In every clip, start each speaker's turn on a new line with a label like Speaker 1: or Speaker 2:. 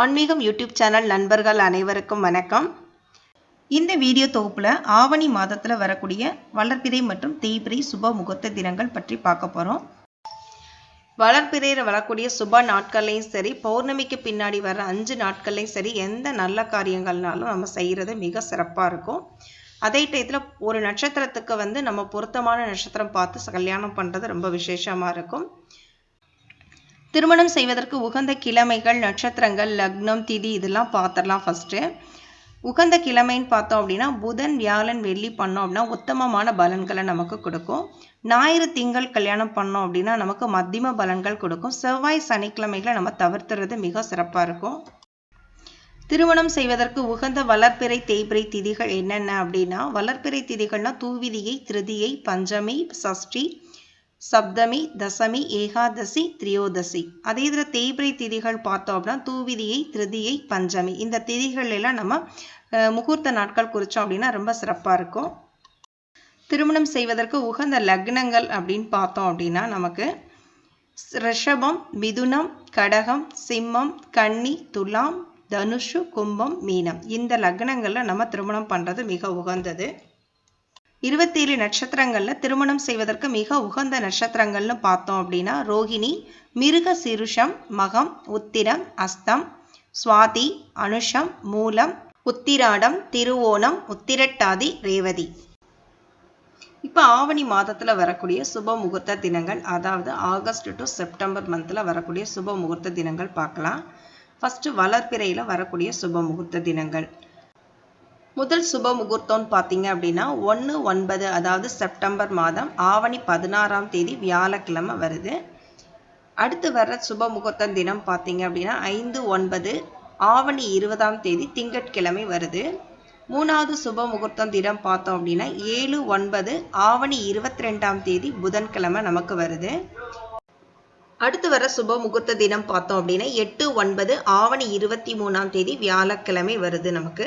Speaker 1: ஆன்மீகம் YouTube channel நண்பர்கள் அனைவருக்கும் வணக்கம். இந்த வீடியோ தொகுப்பில் ஆவணி மாதத்தில் வரக்கூடிய வளர்பிறை மற்றும் தேய்பிறை சுப முகூர்த்த தினங்கள் பற்றி பார்க்க போகிறோம் வளர்பிறையில் வரக்கூடிய சுப நாட்கள்லையும் சரி பௌர்ணமிக்கு பின்னாடி வர அஞ்சு நாட்கள்லையும் சரி எந்த நல்ல காரியங்கள்னாலும் நம்ம செய்கிறது மிக சிறப்பாக இருக்கும். அதே டயத்தில் ஒரு நட்சத்திரத்துக்கு வந்து நம்ம பொருத்தமான நட்சத்திரம் பார்த்து கல்யாணம் பண்ணுறது ரொம்ப விசேஷமாக இருக்கும். திருமணம் செய்வதற்கு உகந்த கிழமைகள் நட்சத்திரங்கள் லக்னம் திதி இதெல்லாம் பார்த்துடலாம் ஃபஸ்ட்டு உகந்த கிழமைன்னு பார்த்தோம் அப்படின்னா புதன் வியாழன் வெள்ளி பண்ணோம் அப்படின்னா உத்தமமான பலன்களை நமக்கு கொடுக்கும். ஞாயிறு திங்கள் கல்யாணம் பண்ணோம் அப்படின்னா நமக்கு மத்தியம பலன்கள் கொடுக்கும். செவ்வாய் சனிக்கிழமைகளை நம்ம தவிர்த்துறது மிக சிறப்பாக இருக்கும். திருமணம் செய்வதற்கு உகந்த வளர்ப்பிறை தேய்பிறை திதிகள் என்னென்ன அப்படின்னா வளர்ப்பிறை திதிகள்னா தூவிதியை திருதியை பஞ்சமி சஷ்டி சப்தமி தசமி ஏகாதசி திரியோதசி. அதே இதில் தேய்பிரை திதிகள் பார்த்தோம் அப்படின்னா தூவிதியை திருதியை பஞ்சமி. இந்த திதிகள் எல்லாம் நம்ம முகூர்த்த நாட்கள் குறித்தோம் அப்படின்னா ரொம்ப சிறப்பாக இருக்கும். திருமணம் செய்வதற்கு உகந்த லக்னங்கள் அப்படின்னு பார்த்தோம் அப்படின்னா நமக்கு ரிஷபம் மிதுனம் கடகம் சிம்மம் கன்னி துலாம் தனுஷு கும்பம் மீனம். இந்த லக்னங்களில் நம்ம திருமணம் பண்ணுறது மிக உகந்தது. இருபத்தேழு நட்சத்திரங்களில் திருமணம் செய்வதற்கு மிக உகந்த நட்சத்திரங்கள்னு பார்த்தோம் அப்படின்னா ரோகிணி மிருக சிருஷம் மகம் உத்திரம் அஸ்தம் சுவாதி அனுஷம் மூலம் உத்திராடம் திருவோணம் உத்திரட்டாதி ரேவதி. இப்போ ஆவணி மாதத்தில் வரக்கூடிய சுப முகூர்த்த தினங்கள் அதாவது ஆகஸ்ட் டு செப்டம்பர் மந்தில் வரக்கூடிய சுப முகூர்த்த தினங்கள் பார்க்கலாம். ஃபஸ்ட்டு வளர்ப்பிறையில் வரக்கூடிய சுப முகூர்த்த தினங்கள். முதல் சுப முகூர்த்தம்னு பார்த்தீங்க அப்படின்னா ஒன்று ஒன்பது அதாவது செப்டம்பர் மாதம் ஆவணி பதினாறாம் தேதி வியாழக்கிழமை வருது. அடுத்து வர்ற சுப முகூர்த்தம் தினம் பார்த்தீங்க அப்படின்னா ஐந்து ஒன்பது ஆவணி இருபதாம் தேதி திங்கட்கிழமை வருது. மூணாவது சுப முகூர்த்தம் தினம் பார்த்தோம் அப்படின்னா ஏழு ஒன்பது ஆவணி இருபத்தி ரெண்டாம் தேதி புதன்கிழமை நமக்கு வருது. அடுத்து வர சுப முகூர்த்த தினம் பார்த்தோம் அப்படின்னா எட்டு ஒன்பது ஆவணி இருபத்தி மூணாம் தேதி வியாழக்கிழமை வருது நமக்கு.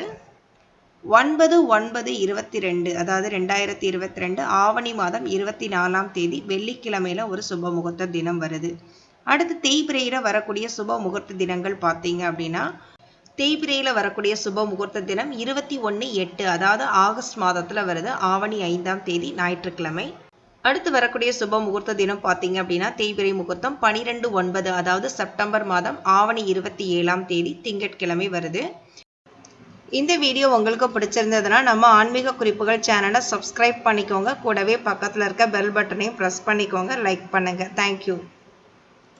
Speaker 1: ஒன்பது ஒன்பது இருபத்தி ரெண்டு அதாவது ரெண்டாயிரத்தி இருபத்தி ரெண்டு ஆவணி மாதம் இருபத்தி நாலாம் தேதி வெள்ளிக்கிழமையில ஒரு சுப முகூர்த்த தினம் வருது. அடுத்து தேய்பிரையில வரக்கூடிய சுப முகூர்த்த தினங்கள் பார்த்தீங்க அப்படின்னா தேய்பிரையில வரக்கூடிய சுப முகூர்த்த தினம் இருபத்தி ஒன்று எட்டு அதாவது ஆகஸ்ட் மாதத்துல வருது ஆவணி ஐந்தாம் தேதி ஞாயிற்றுக்கிழமை. அடுத்து வரக்கூடிய சுப முகூர்த்த தினம் பார்த்தீங்க அப்படின்னா தேய்பிரை முகூர்த்தம் பனிரெண்டு ஒன்பது அதாவது செப்டம்பர் மாதம் ஆவணி இருபத்தி ஏழாம் தேதி திங்கட்கிழமை வருது. இந்த வீடியோ உங்களுக்கு பிடிச்சிருந்ததுன்னா நம்ம ஆன்மீக குறிப்புகள் சேனலை சப்ஸ்கிரைப் பண்ணிக்கோங்க. கூடவே பக்கத்தில் இருக்க பெல் பட்டனையும் ப்ரெஸ் பண்ணிக்கோங்க. லைக் பண்ணுங்கள் தேங்க்யூ